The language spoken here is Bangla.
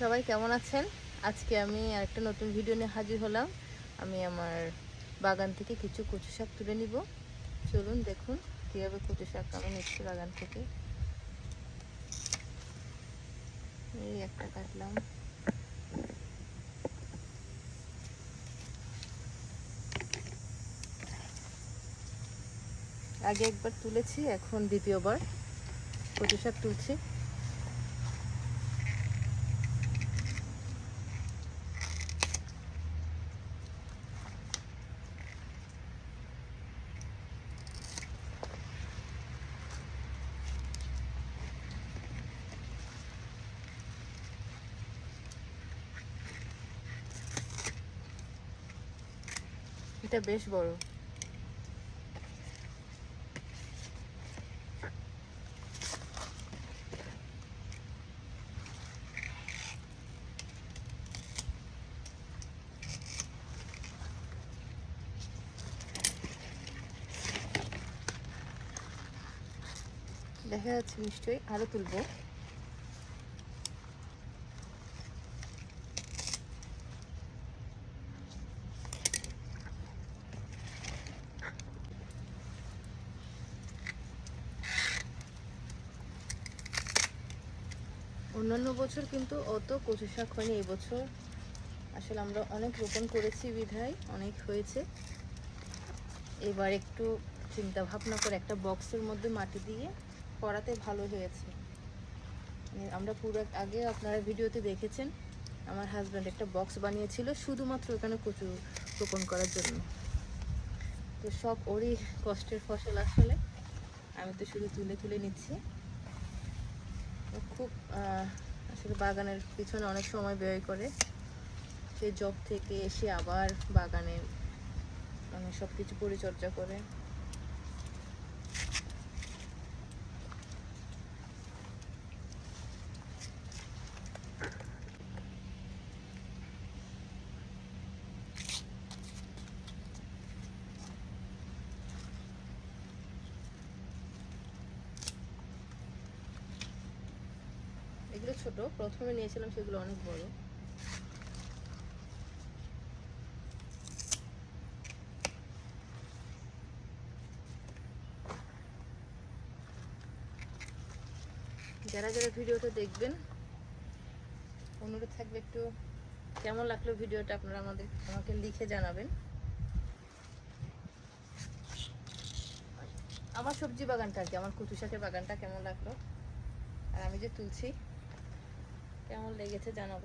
সবাই কেমন আছেন? আজকে আমি আরেকটা নতুন ভিডিও নিয়ে হাজির হলাম। আমি আমার বাগান থেকে কিছু কচু শাক তুলে নিব। চলুন দেখুন কীভাবে কচু শাক আমি নিচ্ছি বাগান থেকে। এই একটা কাটলাম। আগে একবার তুলেছি, এখন দ্বিতীয়বার কচু শাক তুলছি। এটা বেশ বড়। দেখা যাচ্ছে নিশ্চয়ই আরও তুলবো। অন্যান্য বছর কিন্তু অত কচু শাক হয়নি, এই বছর। আসলে আমরা অনেক রোপণ করেছি বিধায়, অনেক হয়েছে। এবার একটু চিন্তা ভাবনা করে একটা বক্সের মধ্যে মাটি দিয়ে করাতে ভালো হয়েছে। মানে আমরা পুরো আগে আপনারা ভিডিওতে দেখেছেন, আমার হাজব্যান্ড একটা বক্স বানিয়েছিল শুধুমাত্র ওখানে কচু রোপণ করার জন্য। তো সব ওরই কষ্টের ফসল আসলে। আমি তো শুধু তুলে তুলে নিচ্ছি। খুব আসলে বাগানের পিছনে অনেক সময় ব্যয় করে। সেই জব থেকে এসে আবার বাগানে মানে সব কিছু পরিচর্যা করে। এগুলো ছোট, প্রথমে নিয়েছিলাম সেগুলো অনেক বড়। যারা যারা ভিডিওটা দেখবেন, অনুরোধ থাকবে একটু কেমন লাগল ভিডিওটা আপনারা আমাদের, আমাকে লিখে জানাবেন। আমার সবজি বাগানটা আর কি, আমার কুতু শাকের বাগানটা কেমন লাগল? আর আমি যে তুলছি কেমন লেগেছে জানাবো